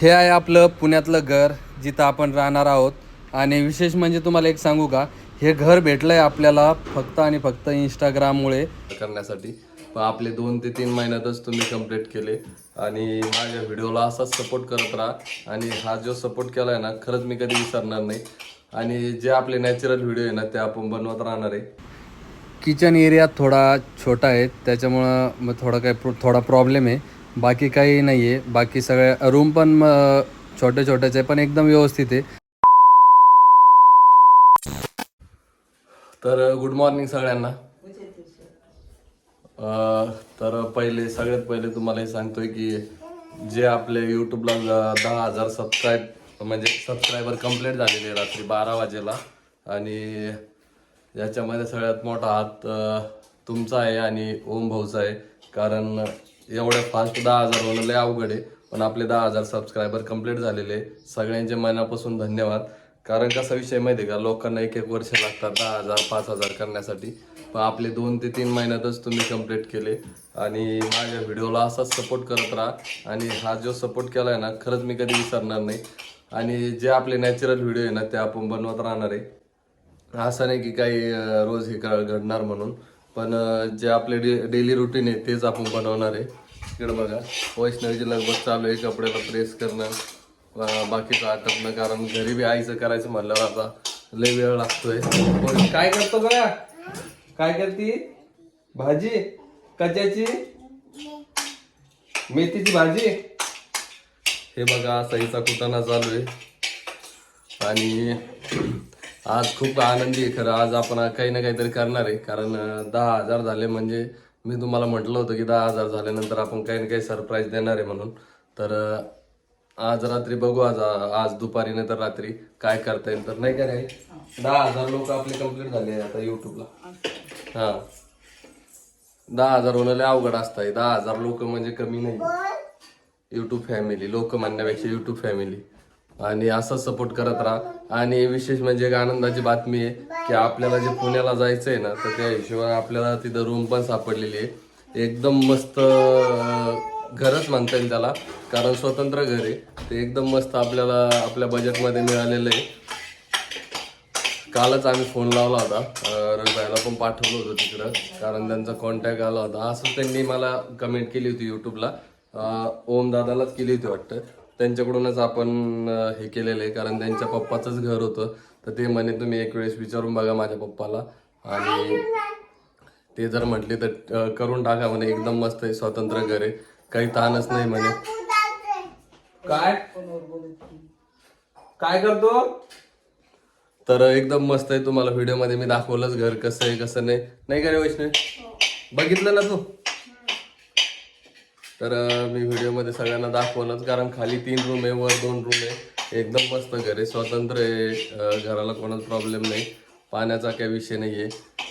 हे आहे आपलं पुण्यातलं घर जिथं आपण राहणार आहोत. आणि विशेष म्हणजे तुम्हाला एक सांगू का हे घर भेटलं आहे आपल्याला फक्त आणि फक्त इंस्टाग्राममुळे करण्यासाठी. पण आपले दोन ते तीन महिन्यातच तुम्ही कंप्लीट केले. आणि माझ्या व्हिडिओला असाच सपोर्ट करत राहा. आणि हा जो सपोर्ट केला आहे ना खरंच मी कधी विसरणार नाही. आणि जे आपले नॅचरल व्हिडिओ आहे ना ते आपण बनवत राहणार आहे. किचन एरिया थोडा छोटा आहे त्याच्यामुळं मग थोडा काही प्रो- थोडा प्रॉब्लेम आहे. बाकी काही नाही आहे बाकी सगळ्या रूम पण मग छोटे छोटेच आहे पण एकदम व्यवस्थित आहे. तर गुड मॉर्निंग सगळ्यांना. तर पहिले सगळ्यात पहिले तुम्हाला हे सांगतोय की जे आपले यूट्यूबला दहा हजार सबस्क्राईब म्हणजे सबस्क्रायबर कंप्लीट झालेले रात्री बारा वाजेला. आणि याच्यामध्ये सगळ्यात मोठा हात तुमचा आहे आणि ओम भाऊचा आहे. कारण एवढ्या फास्ट दहा हजार होणं लय अवघड आहे. पण आपले दहा हजार सबस्क्रायबर कंप्लीट झालेले सगळ्यांच्या सगळ्यांचे मनापासून धन्यवाद. कारण कसा विषय माहिती आहे का? लोकांना एक एक वर्ष लागतात दहा हजार पाच हजार करण्यासाठी. पण आपले दोन ते तीन महिन्यातच तुम्ही कंप्लीट केले. आणि माझ्या व्हिडिओला असाच सपोर्ट करत राहा. आणि हा जो सपोर्ट केला आहे ना खरंच मी कधी विसरणार नाही. आणि जे आपले नॅचरल व्हिडिओ आहे ना ते आपण बनवत राहणार आहे. असं नाही की काही रोज हे घडणार म्हणून. पण जे आपले डे डेली रुटीन आहे तेच आपण बनवणार आहे. इकडे बघा. वैष्णवीची लगबग चालू आहे कपड्याला प्रेस करणं. बाकीचं आटपणं कारण घरी बी आईचं करायचं म्हणल्यावर आता लय वेळ लागतोय. काय करतो बघा? काय करती? भाजी? कच्याची मेथीची भाजी? हे बघा सईचा कुटाणा चालू आहे. आणि आज खूप आनंदी आहे खरं. आज आपण काही ना काहीतरी करणार आहे. कारण दहा हजार झाले म्हणजे मी तुम्हाला म्हटलं होतं की दहा हजार झाल्यानंतर आपण काही ना काही सरप्राईज देणार आहे म्हणून. तर आज रात्री बघू आज आज दुपारी नाही तर रात्री काय करता येईल. तर नाही का नाही दहा हजार लोक आपले कंप्लीट झाले आता युट्यूबला हा. दहा हजार होणं अवघड असतं दहा हजार लोक म्हणजे कमी नाही. युट्यूब फॅमिली लोक म्हणण्यापेक्षा युट्यूब फॅमिली आणि असं सपोर्ट करत राहा. आणि विशेष म्हणजे एक आनंदाची बातमी आहे की आपल्याला जे पुण्याला जायचं आहे ना तर त्या हिशोबाने आपल्याला तिथं रूम पण सापडलेली आहे. एकदम मस्त घरच म्हणता येईल त्याला. कारण स्वतंत्र घर आहे. ते एकदम मस्त आपल्याला आपल्या बजेटमध्ये मिळालेलं आहे. कालच आम्ही फोन लावला होता. रंगायला पण पाठवलं होतं तिकडं. कारण त्यांचा कॉन्टॅक्ट आला होता. असं त्यांनी मला कमेंट केली होती यूट्यूबला ओम दादालाच केली होती वाटतं. त्यांच्याकडूनच आपण हे केलेलं आहे. कारण त्यांच्या पप्पाचंच घर होतं. तर ते म्हणे तुम्ही एक वेळेस विचारून बघा माझ्या पप्पाला. आणि ते जर म्हटले तर करून टाका म्हणे. एकदम मस्त आहे स्वतंत्र घर आहे. काही ताणच नाही म्हणे. काय? काय करतो? तर एकदम मस्त आहे. तुम्हाला व्हिडिओमध्ये मी दाखवलंच घर कसं आहे कसं नाही. नाही का रे वैष्णव? बघितलं ना तू? तर मी व्हिडिओमध्ये सगळ्यांना दाखवणच कारण खाली तीन रूम आहे वर दोन रूम आहे. एकदम मस्त घर आहे. स्वतंत्र आहे. घराला कोणाच प्रॉब्लेम नाही. पाण्याचा काही विषय नाही आहे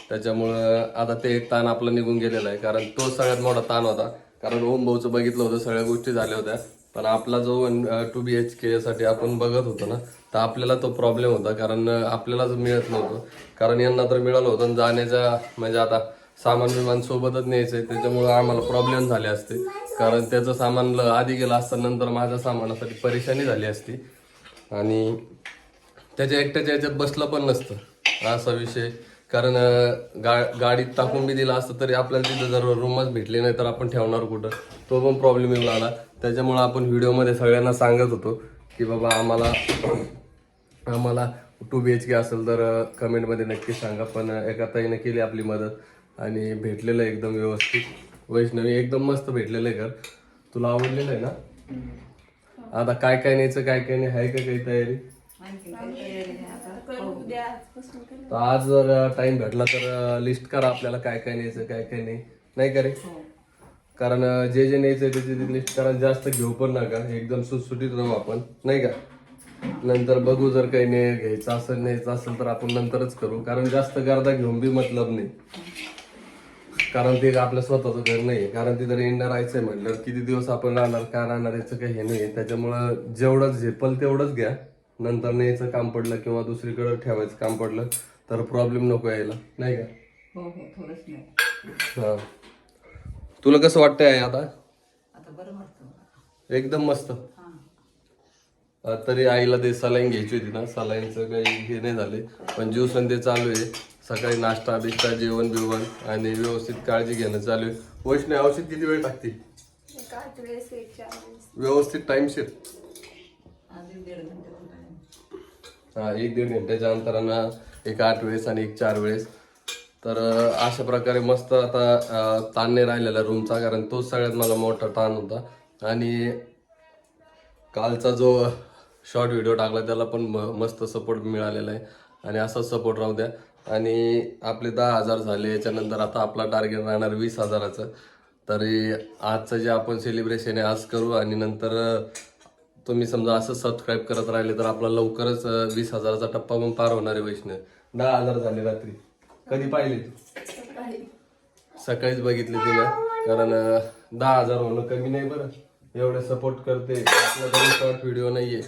त्याच्यामुळं आता ते एक ताण आपला निघून गेलेला आहे. कारण तो सगळ्यात मोठा ताण होता. कारण ओम भाऊचं बघितलं होतं सगळ्या गोष्टी झाल्या होत्या. पण आपला जो टू बी एच के साठी आपण बघत होतो ना तर आपल्याला तो प्रॉब्लेम होता. कारण आपल्याला जो मिळत नव्हतं. कारण यांना तर मिळालं होतं आणि जाण्याचा म्हणजे आता सामान विमान सोबतच न्यायचंय त्याच्यामुळे आम्हाला प्रॉब्लेम झाले असते. कारण त्याचं सामान ल- आधी गेलं असतं नंतर माझ्या सामानासाठी परेशानी झाली असती. आणि त्याच्या एकट्याच्या याच्यात बसलं पण नसतं असा विषय. कारण गा गाडीत टाकून बी दिला असतं तरी आपल्याला तिथं जर रूमच भेटले नाही तर आपण ठेवणार कुठं? तो पण प्रॉब्लेम येऊन आला त्याच्यामुळं आपण व्हिडिओमध्ये सगळ्यांना सांगत होतो की बाबा आम्हाला आम्हाला टू बी एच के असेल तर कमेंटमध्ये नक्की सांगा. पण एका ताईने केली आपली मदत. आणि भेटलेलं आहे एकदम व्यवस्थित. वैष्णवी एकदम मस्त भेटलेलं आहे घर. तुला आवडलेलं आहे ना? आता काय काय न्यायचं काय काय नाही आहे का काही तयारी? तर आज जर टाइम भेटला तर लिस्ट करा आपल्याला काय काय न्यायचं काय काय नाही. नाही का रे? कारण अं, जे जे न्यायचं त्याची लिस्ट करा. जास्त घेऊ पण नका. एकदम सुटसुटीत राहू आपण. नाही का? नंतर बघू जर काही नाही घ्यायचं असेल न्यायचं असेल तर आपण नंतरच करू. कारण जास्त गर्दा घेऊन बी मतलब नाही. कारण ते आपलं स्वतःचं घर नाही कारण तिथं रेंडर राहायचंय म्हटलं किती दिवस आपण राहणार का राहणार याचं काही हे नाही त्याच्यामुळं जेवढं झेपल तेवढंच घ्या. नंतर न्यायचं काम पडलं किंवा दुसरीकडे ठेवायचं काम पडलं तर प्रॉब्लेम नको यायला. नाही का? हो हो थोडंच नाही. हा. तुला कसं वाटतंय आता? आता बरं वाटतं मला. एकदम मस्त. तरी आईला ते सलाईन घ्यायची होती ना. सलाईनचं काही हे नाही झाले पण ज्यूसन ते चालू आहे. सकाळी नाश्ता बिष्टा जेवण बिवण आणि व्यवस्थित काळजी घेणं चालू आहे. वैष्णव औषध किती वेळ टाकते व्यवस्थित टाइमशीर हा एक दीड घंट्याच्या अंतरानं एक आठ वेळेस आणि एक चार वेळेस. तर अशा प्रकारे मस्त आता ताण नाही राहिलेला रूमचा कारण तोच सगळ्यात मला मोठा ताण होता. आणि कालचा जो शॉर्ट व्हिडिओ टाकला त्याला पण मस्त सपोर्ट मिळालेला आहे. आणि असाच सपोर्ट राहू द्या. आणि आपले दहा हजार झाले याच्यानंतर आता आपला टार्गेट राहणार वीस हजाराचं. तरी आजचं जे आपण सेलिब्रेशन आहे आज करू आणि नंतर तुम्ही समजा असं सबस्क्राईब करत राहिले तर आपला लवकरच वीस हजाराचा टप्पा पण पार होणार आहे वैष्णव. दहा हजार झाले रात्री. कधी पाहिले सकाळीच बघितले तिनं कारण दहा हजार होणं कमी नाही बरं. एवढे सपोर्ट करते. आपला शॉर्ट व्हिडिओ नाहीये.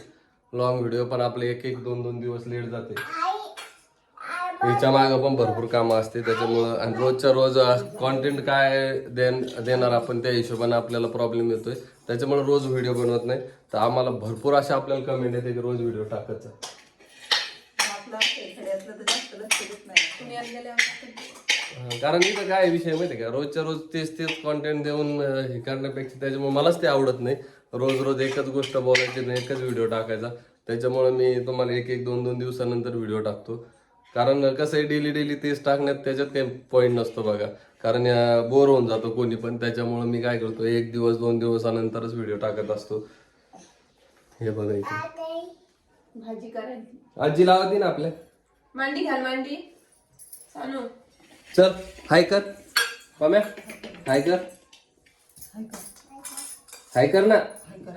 लॉंग व्हिडिओ पण आपले एक एक दोन दोन दिवस लेट जाते. याच्या मागं पण भरपूर कामं असते. त्याच्यामुळं आणि रोजच्या रोज कॉन्टेंट काय देणार आपण त्या हिशोबाने आपल्याला प्रॉब्लेम येतोय. त्याच्यामुळे रोज व्हिडिओ बनवत नाही. तर आम्हाला भरपूर अशा आपल्याला कमेंट येते की रोज व्हिडिओ नाही. हा, कारण इथं काय विषय माहिती का? रोजच्या रोज तेच तेच कॉन्टेंट देऊन हे करण्यापेक्षा त्याच्यामुळे मलाच ते आवडत नाही. रोज रोज एकच गोष्ट बोलायची आणि एकच व्हिडिओ टाकायचा. त्याच्यामुळे मी तुम्हाला एक एक दोन दोन दिवसानंतर व्हिडिओ टाकतो. कारण कसं आहे डेली डेली तेच टाकण्यात त्याच्यात काही पॉईंट नसतो बघा. कारण बोर होऊन जातो कोणी पण. त्याच्यामुळे मी काय करतो एक दिवस दोन दिवसानंतरच व्हिडिओ टाकत असतो. हे बघा इथे. भाजी करायची. आजी लावती ना आपल्या. मांडी घाल मांडी. सानू. चल हाय कर. पम्या हाय कर. हाय कर. ना.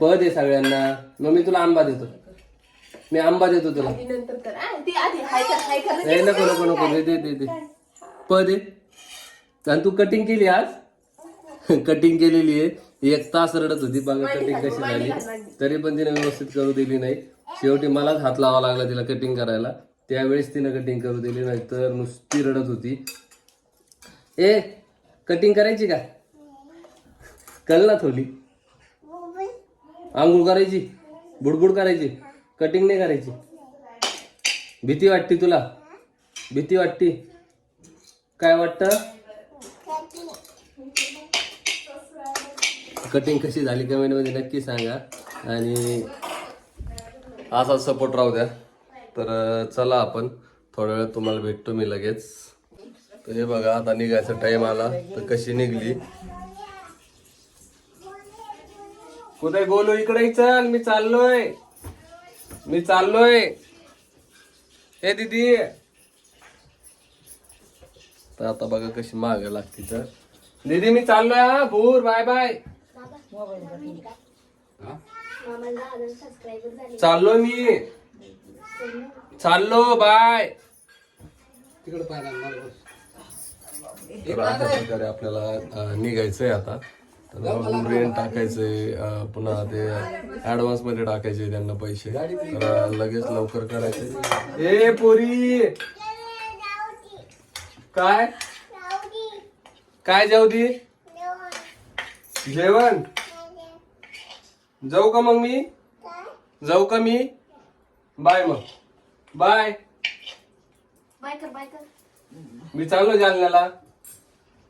पद आहे सगळ्यांना. मग मी तुला आंबा देतो. मी आंबा देतो तुला. आधी नंतर कर. आ, ती आधी. हाय कर हाय कर. ए नको नको नको. दे दे दे दे. पद आहे आणि तू कटिंग केली आज? कटिंग केलेली आहे. एक तास रडत होती बघा कटिंग कशी झाली. तरी पण तिने व्यवस्थित करू दिली नाही. शेवटी मलाच हात लावा लागला तिला कटिंग करायला. त्यावेळेस तिने कटिंग करू दिली नाही तर नुसती रडत होती. ए कटिंग करायची का? कल ना थोडी आंघोळ करायची? बुडबुड करायची? कटिंग नाही करायची. भीती वाटते तुला? भीती वाटते? काय वाटतं? कटिंग कशी झाली कमेंटमध्ये नक्की सांगा. आणि असा सपोर्ट राहू द्या. तर चला आपण. थोड्या वेळात तुम्हाला भेटतो मी लगेच. तर हे बघा आता निघायचा टाइम आला. तर कशी निघली? कुठे बोलू इकडे चल. मी चाललोय. मी चाललोय. हे दीदी. तर आता बघा कशी माग लागते तर. दीदी मी चाललोय हा भूर बाय बाय. चाललो मी. चाललो बाय. अशा प्रकारे आपल्याला निघायचंय आता. रेंट टाकायचंय पुन्हा ते ऍडव्हान्समध्ये टाकायचे त्यांना पैसे. तर लगेच लवकर करायचे ए पोरी! काय? काय जाऊ दे जेवण? जाऊ का मग मी? जाऊ का मी? बाय मग. बाय. बाय कर बाय कर. मी चाललो जालन्याला.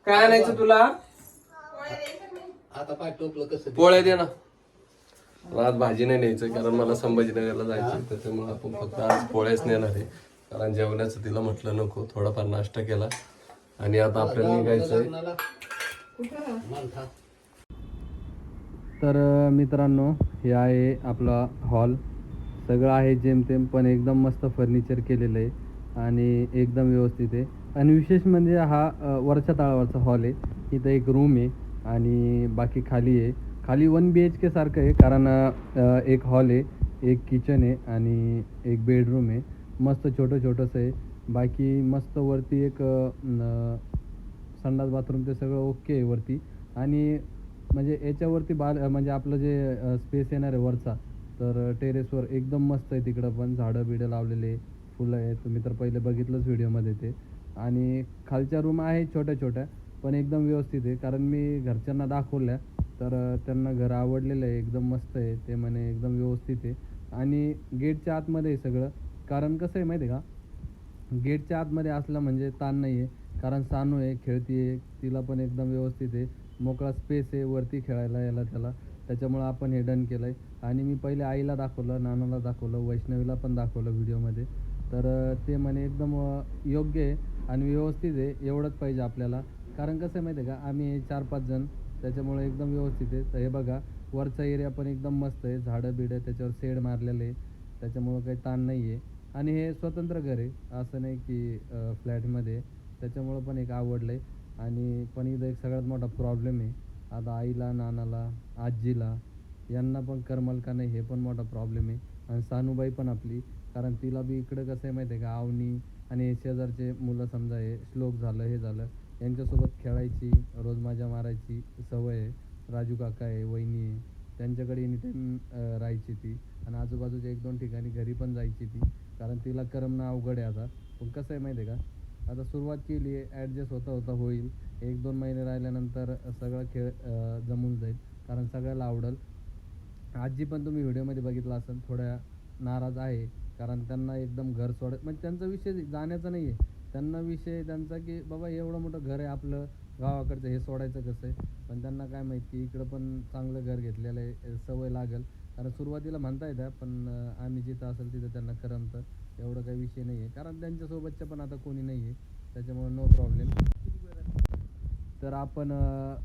काय आणायचं तुला? आता पाय टोपलं कसं पोळ्या दे ना. आज भाजी नाही न्यायचं कारण मला संभाजीनगरला जायचं त्याच्यामुळे आपण फक्त आज पोळ्याच नेणार आहे. कारण जेवणाचं तिला म्हटलं नको थोडाफार नाश्ता केला. आणि आता आपल्याला निघायचंय. लग्नाला. मालथा. तर मित्रांनो हे आहे आपला हॉल. सगळं आहे जेमतेम पण एकदम मस्त फर्निचर केलेलं आहे. आणि एकदम व्यवस्थित आहे. आणि विशेष म्हणजे हा वरच्या तळावरचा हॉल आहे. इथं एक रूम आहे. आणि बाकी खाली आहे. खाली वन बी एच के सारखं आहे कारण एक हॉल आहे एक किचन आहे आणि एक बेडरूम आहे. मस्त छोटं छोटंसं आहे. बाकी मस्त वरती एक संडास बाथरूम ते सगळं ओके आहे वरती. आणि म्हणजे याच्यावरती बाल म्हणजे आपलं जे स्पेस येणार आहे वरचा तर टेरेसवर एकदम मस्त आहे तिकडं पण. झाडं बिडं लावलेले फुलं आहे तुम्ही तर पहिले बघितलंच व्हिडिओमध्ये ते. आणि खालच्या रूम आहे छोट्या छोट्या पण एकदम व्यवस्थित आहे. कारण मी घरच्यांना दाखवल्या. तर त्यांना घर आवडलेलं आहे. एकदम मस्त आहे. ते म्हणे एकदम व्यवस्थित आहे. आणि गेटच्या आतमध्ये आहे सगळं. कारण कसं आहे माहिती आहे का? गेटच्या आतमध्ये असलं म्हणजे ताण नाही आहे कारण सानू आहे खेळती आहे. तिला पण एकदम व्यवस्थित आहे. मोकळा स्पेस आहे वरती खेळायला याला त्याला. त्याच्यामुळं आपण हे डन केलं आहे आणि मी पहिले आईला दाखवलं नानाला दाखवलं वैष्णवीला पण दाखवलं व्हिडिओमध्ये तर ते म्हणे एकदम योग्य आहे आणि व्यवस्थित आहे. एवढंच पाहिजे आपल्याला. कारण कसं आहे माहिती आहे का? आम्ही चार पाच जण त्याच्यामुळे एकदम व्यवस्थित आहे. तर हे बघा वरचा एरिया पण एकदम मस्त आहे. झाडं बिडं त्याच्यावर शेड मारलेलं आहे. त्याच्यामुळं काही ताण नाही आहे. आणि हे स्वतंत्र घर आहे. असं नाही की फ्लॅटमध्ये त्याच्यामुळं पण एक आवडलं आहे आणि पण इथं एक सगळ्यात मोठा प्रॉब्लेम आहे. आता आईला नानाला आजीला यांना पण करमल का नाही हे पण मोठा प्रॉब्लेम आहे. आणि सानूबाई पण आपली. कारण तिला बी इकडं कसं आहे माहिती आहे का? आवनी आणि शेजारचे मुलं समजा हे श्लोक झालं हे झालं. यांच्यासोबत खेळायची रोज मजा मारायची सवय आहे. राजू काका आहे वहिनी आहे. त्यांच्याकडे एनी टाईम राहायची ती. आणि आजूबाजूच्या एक दोन ठिकाणी घरी पण जायची ती. कारण तिला करमणं अवघड आहे आता. पण कसं आहे माहिती आहे का? आता सुरुवात केली आहे ॲडजस्ट होता होता होईल. एक दोन महिने राहिल्यानंतर सगळं खेळ जमून जाईल. कारण सगळ्याला आवडेल. आजी पण तुम्ही व्हिडिओमध्ये बघितलं असेल थोड्या नाराज आहे. कारण त्यांना एकदम घर सोड म्हणजे त्यांचा विषय जाण्याचा नाही आहे त्यांना विषय त्यांचा की बाबा एवढं मोठं घर आहे आपलं गावाकडचं हे सोडायचं कसं आहे? पण त्यांना काय माहिती इकडं पण चांगलं घर घेतलेलं आहे सवय लागेल. कारण सुरुवातीला म्हणता येत्या पण आम्ही जिथं असेल तिथं त्यांना करमतं एवढं काही विषय नाही आहे. कारण त्यांच्यासोबतच्या पण आता कोणी नाही आहे. त्याच्यामुळे नो प्रॉब्लेम तर आपण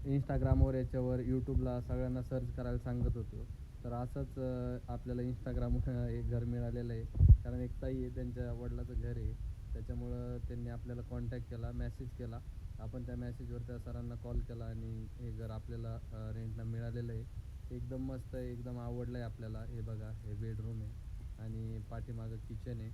इंस्टाग्रामवर याच्यावर यूट्यूबला सगळ्यांना सर्च करायला सांगत होतो. तर असंच आपल्याला इंस्टाग्राम एक घर मिळालेलं आहे. कारण एक ताई आहे त्यांच्या वडिलाचं घर आहे. त्याच्यामुळं त्यांनी आपल्याला कॉन्टॅक्ट केला मेसेज केला. आपण त्या मेसेजवर त्या सरांना कॉल केला आणि हे घर आपल्याला रेंटनं मिळालेलं आहे एकदम मस्त आहे एकदम आवडलं आहे आपल्याला. हे बघा हे बेडरूम आहे आणि पाठीमागं किचन आहे.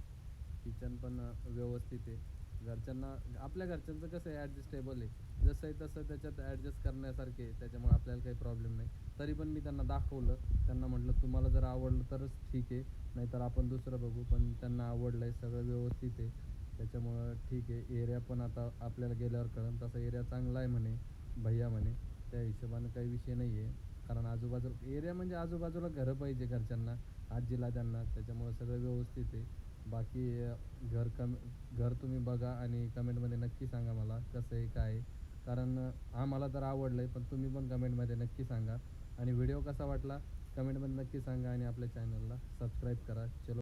किचन पण व्यवस्थित आहे. घरच्यांना आपल्या घरच्यांचं कसं आहे ॲडजस्टेबल आहे. जसं आहे तसं त्याच्यात ॲडजस्ट करण्यासारखे आहे. त्याच्यामुळे आपल्याला काही प्रॉब्लेम नाही. तरी पण मी त्यांना दाखवलं. त्यांना म्हटलं तुम्हाला जर आवडलं तरच ठीक आहे. नाहीतर आपण दुसरं बघू. पण त्यांना आवडलं आहे सगळं व्यवस्थित आहे. त्याच्यामुळं ठीक आहे. एरिया पण आता आपल्याला गेल्यावर कळन तसा एरिया चांगला आहे म्हणे भैया म्हणे. त्या हिशोबानं काही विषय नाही आहे कारण आजूबाजूला एरिया म्हणजे आजूबाजूला घरं पाहिजे घरच्यांना आजीला त्यांना. त्याच्यामुळं सगळं व्यवस्थित आहे. बाकी घर कम घर तुम्ही बघा आणि कमेंटमध्ये नक्की सांगा मला कसं आहे काय आहे. कारण आम्हाला तर आवडलं आहे पण तुम्ही पण कमेंटमध्ये नक्की सांगा. आणि व्हिडिओ कसा वाटला कमेंटमध्ये नक्की सांगा आणि आपल्या चॅनलला सबस्क्राईब करा. चलो.